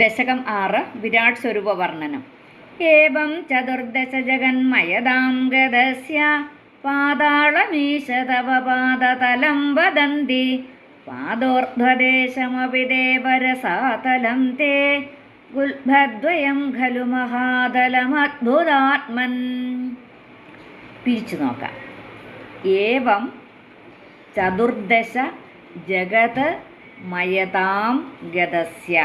ദശകം ആറ് വിരാട് സ്വരൂപ വർണനം. ഏവം ചതുർദശ ജഗന്മയതാം ഗതസ്യ പാതാളമീശ തവ പാദതലം വദന്തി. പാദോർധ്വദേശമപി ദേവരസാതലം തേ ഗുൽഭദ്വയം ഖലു മഹാതലമദ്ഭുതാത്മൻ പിരിച്ചു നോക്കാം ഏവം ചതുർദശ ജഗത് മയതാം ഗതസ്യ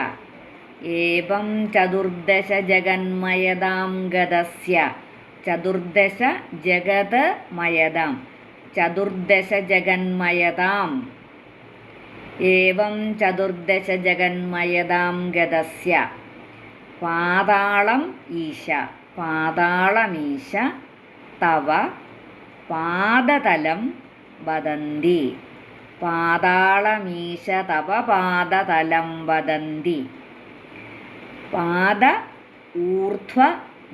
ഏവം ചതുർദശ ജഗന്മയതാം ഗതസ്യ. ചതുർദശ ജഗത് മയതാം ചതുർദശ ജഗന്മയതാം. ഏവം ചതുർദശ ജഗന്മയതാം ഗതസ്യ. പാതാളം ഈശ. പാതാളമീശ തവ. പാദതലം വദന്തി. പാതാളമീശ തവ പാദതലം വദന്തി. പാദ ഊർധ്വ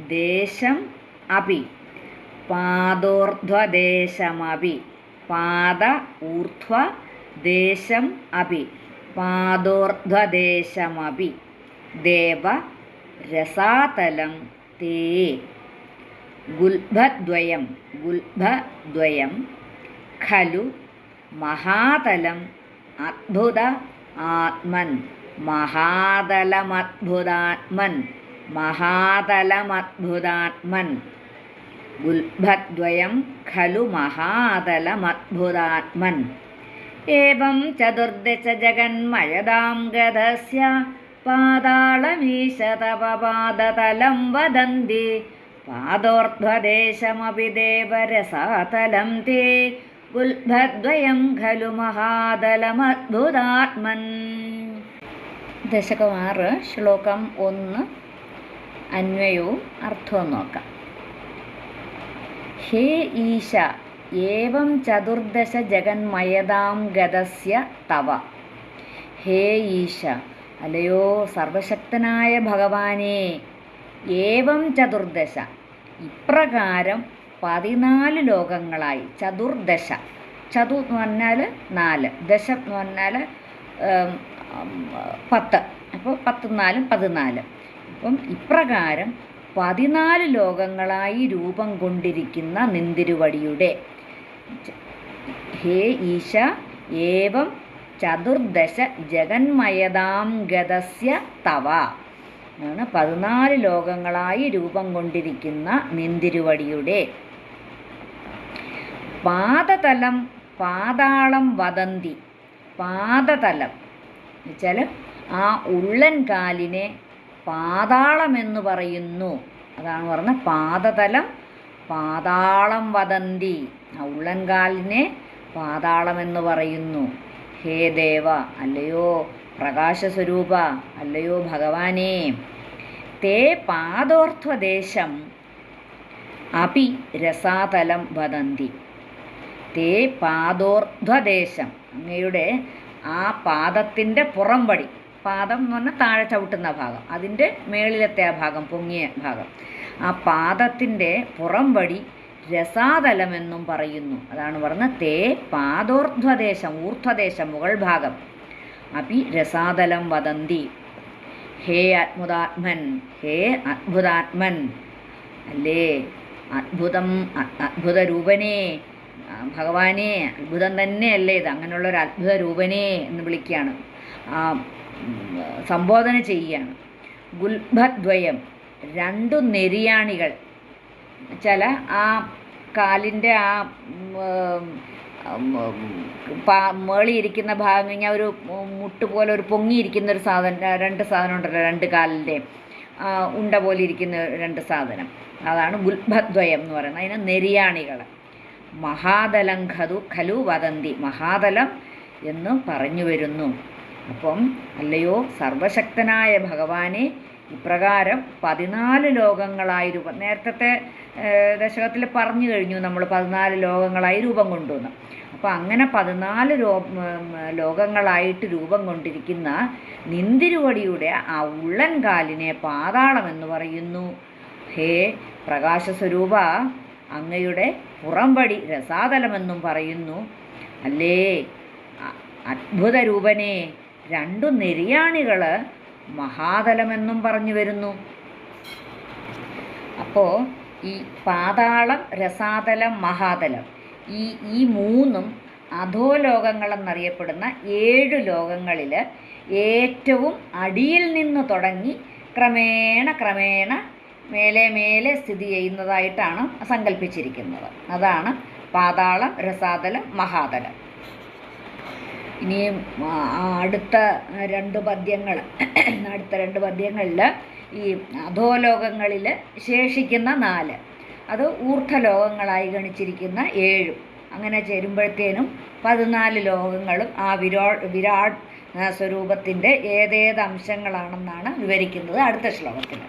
ദേശം അപി പാദോർധ്വദേശമപി പാദ ഊർധ്വ ദേശം അപി പാദോർധ്വദേശമപി ദേവ രസാതലം തേ. ഗുൽഭദ്വയം ഗുൽഭദ്വയം. ഖലു മഹാതലം അദ്ഭുത ആത്മൻ. മഹാതലമദ്ഭുതാത്മൻ മഹാതലമദ്ഭുതാത്മൻ. ഗുൽഭദ്വയം ഖലു മഹാതലമദ്ഭുതാത്മൻ. ഏവം ചതുർദശ ജഗന്മയതാം ഗതസ്യ പാതാളമീശ തവ പാദതലം വദന്തി. പാദോർധ്വദേശമപി ദേവരസാതലം തേ ഗുൽഭദ്വയം ഖലു മഹാതലമദ്ഭുതാത്മൻ. ദശകം ആറ് ശ്ലോകം ഒന്ന് അന്വയവും അർത്ഥവും നോക്കാം. ഹേ ഈശ ഏവം ചതുർദശ ജഗന്മയതാം ഗതസ്യ തവ. ഹേ ഈശ അലയോ സർവശക്തനായ ഭഗവാനെ ഏവം ചതുർദശ ഇപ്രകാരം പതിനാല് ലോകങ്ങളായി. ചതുർദശ ചതു എന്ന് പറഞ്ഞാൽ നാല് ദശ എന്ന് പറഞ്ഞാൽ പത്ത്. അപ്പോൾ പത്തിനാലും പതിനാലും. അപ്പം ഇപ്രകാരം പതിനാല് ലോകങ്ങളായി രൂപം കൊണ്ടിരിക്കുന്ന നിന്തിരുവടിയുടെ ഹേ ഈശ ഏവം ചതുർദശ ജഗന്മയതാം ഗതസ്യ തവ. ആണ് പതിനാല് ലോകങ്ങളായി രൂപം കൊണ്ടിരിക്കുന്ന നിന്തിരുവടിയുടെ. പാദതലം പാതാളം വദന്തി. പാദതലം. എന്നുവെച്ചാൽ ആ ഉള്ളൻ കാലിനെ പാതാളമെന്ന് പറയുന്നു. അതാണ് പറഞ്ഞ പാദതലം. പാതാളം വദന്തി. ആ ഉള്ളൻ കാലിനെ പാതാളമെന്ന് പറയുന്നു. ഹേ ദേവ അല്ലയോ പ്രകാശസ്വരൂപ അല്ലയോ ഭഗവാനേ. തേ പാദോർധ്വദേശം അപി രസാതലം വദന്തി. തേ പാദോർധ്വദേശം അങ്ങയുടെ ആ പാദത്തിന്റെ പുറംപടി പാദം എന്ന് പറഞ്ഞാൽ താഴെ ചവിട്ടുന്ന ഭാഗം. അതിന്റെ മേളിലത്തെ ആ ഭാഗം പൊങ്ങിയ ഭാഗം. ആ പാദത്തിന്റെ പുറംപടി രസാതലമെന്നും പറയുന്നു. അതാണ് പറഞ്ഞത് തേ പാദോർധ്വദേശം ഊർധ്വദേശം മുകൾ ഭാഗം. അപ്പി രസാതലം വദന്തി. ഹേ അത്ഭുതാത്മൻ ഹേ അത്ഭുതാത്മൻ. അല്ലേ? അത്ഭുതം അത്ഭുത രൂപനേ ഭഗവാനെ അത്ഭുതം തന്നെയല്ലേ ഇത്? അങ്ങനെയുള്ള ഒരു അത്ഭുത രൂപനെ എന്ന് വിളിക്കുകയാണ്. സംബോധന ചെയ്യുകയാണ്. ഗുൽഭദ്വയം രണ്ടു നെരിയാണികൾ. ചില ആ കാലിന്റെ ആ മേളിയിരിക്കുന്ന ഭാഗം കഴിഞ്ഞാൽ ഒരു മുട്ട് പോലെ ഒരു പൊങ്ങിയിരിക്കുന്ന ഒരു സാധനം രണ്ട് സാധനം ഉണ്ടല്ലോ രണ്ട് കാലിന്റെ ഉണ്ട പോലെ ഇരിക്കുന്ന രണ്ട് സാധനം. അതാണ് ഗുൽഭദ്വയം എന്ന് പറയുന്നത്. അതിന് നെരിയാണികൾ. മഹാതലം ഖതു ഖലു വദന്തി മഹാതലം എന്ന് പറഞ്ഞു വരുന്നു. അപ്പം അല്ലയോ സർവശക്തനായ ഭഗവാനെ ഇപ്രകാരം പതിനാല് ലോകങ്ങളായി രൂപം നേരത്തെ ദശകത്തിൽ പറഞ്ഞു കഴിഞ്ഞു നമ്മൾ പതിനാല് ലോകങ്ങളായി രൂപം കൊണ്ടുവന്നു. അപ്പോൾ അങ്ങനെ പതിനാല് ലോകങ്ങളായിട്ട് രൂപം കൊണ്ടിരിക്കുന്ന നിന്തിരുവടിയുടെ ആ ഉള്ളൻകാലിനെ പാതാളം എന്ന് പറയുന്നു. ഹേ പ്രകാശസ്വരൂപ അങ്ങയുടെ പുറംപടി രസാതലമെന്നും പറയുന്നു. അല്ലേ? അത്ഭുത രൂപനെ രണ്ടു നെരിയാണികൾ മഹാതലമെന്നും പറഞ്ഞു വരുന്നു. അപ്പോൾ ഈ പാതാളം രസാതലം മഹാതലം ഈ ഈ മൂന്നും അധോലോകങ്ങളെന്നറിയപ്പെടുന്ന ഏഴ് ലോകങ്ങളിൽ ഏറ്റവും അടിയിൽ നിന്ന് തുടങ്ങി ക്രമേണ ക്രമേണ മേലെ മേലെ സ്ഥിതി ചെയ്യുന്നതായിട്ടാണ് സങ്കല്പിച്ചിരിക്കുന്നത് അതാണ് പാതാളം രസാതലം മഹാതലം. ഇനിയും അടുത്ത രണ്ട് പദ്യങ്ങൾ അടുത്ത രണ്ട് പദ്യങ്ങളിൽ ഈ അധോലോകങ്ങളിൽ ശേഷിക്കുന്ന നാല്. അത് ഊർദ്ധലോകങ്ങളായി ഗണിച്ചിരിക്കുന്ന ഏഴും. അങ്ങനെ ചേരുമ്പോഴത്തേനും പതിനാല് ലോകങ്ങളും ആ വിരോ വിരാട് സ്വരൂപത്തിന്റെ ഏതേത് അംശങ്ങളാണെന്നാണ് വിവരിക്കുന്നത് അടുത്ത ശ്ലോകത്തിൽ